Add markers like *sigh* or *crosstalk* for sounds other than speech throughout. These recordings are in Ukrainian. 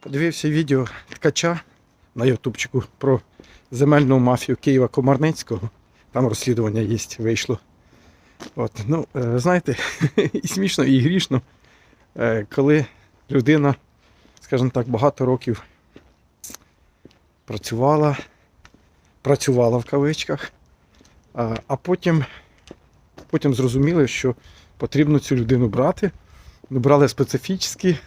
Подивився відео ткача на ютубчику про земельну мафію Києва Комарницького. Там розслідування є, вийшло. От, ну, е, знаєте, *laughs* і смішно, і грішно, е, коли людина, скажімо так, багато років працювала, працювала в кавичках, а, потім, потім зрозуміли, що потрібно цю людину брати. Ну, брали специфічні,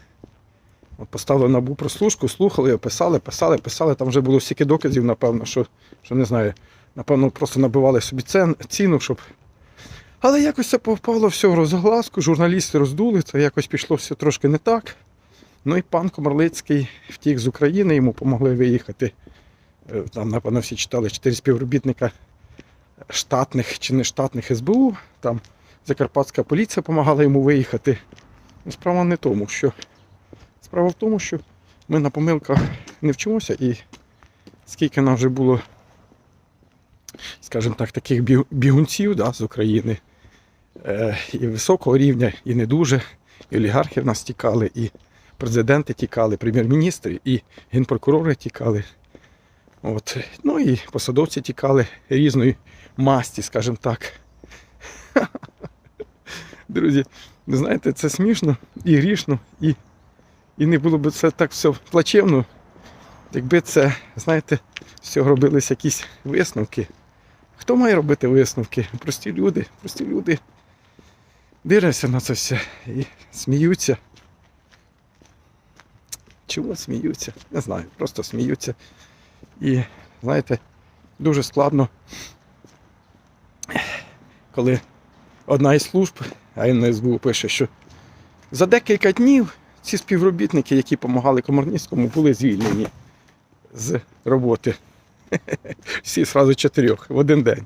От поставили набу прослушку, слухали, писали, писали, писали. Там вже було стільки доказів, напевно, що, що не знаю, напевно, просто набивали собі ціну, щоб. Але якось це попало все в розгласку, журналісти роздули, це якось пішло все трошки не так. Ну і пан Комарлицький втік з України, йому допомогли виїхати. Е, Там, напевно, всі читали чотири співробітника штатних чи не штатних СБУ. Там Закарпатська поліція допомагала йому виїхати. Ну, Справа не тому, що Справа в тому, що ми на помилках не вчимося і скільки нам вже було, скажімо так, таких бігунців да, з України е, і високого рівня, і не дуже, і олігархи в нас тікали, і президенти тікали, прем'єр-міністри, і генпрокурори тікали. От. Ну і посадовці тікали різної масті, скажімо так. *laughs* Друзі, знаєте, це смішно і грішно, і і не було б це так все плачевно, якби це, знаєте, з цього робились якісь висновки. Хто має робити висновки? Прості люди, прості люди дивляться на це все і сміються. Чого сміються? Не знаю, просто сміються. І, знаєте, дуже складно, коли одна із служб, а НСБУ пише, що за декілька днів ці співробітники, які допомагали Комарницькому, були звільнені з роботи. *laughs* Всі одразу чотирьох в один день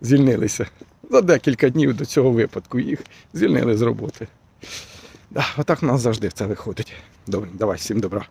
звільнилися. За декілька днів до цього випадку їх звільнили з роботи. Да, отак у нас завжди це виходить. Добре, давай, всім добра.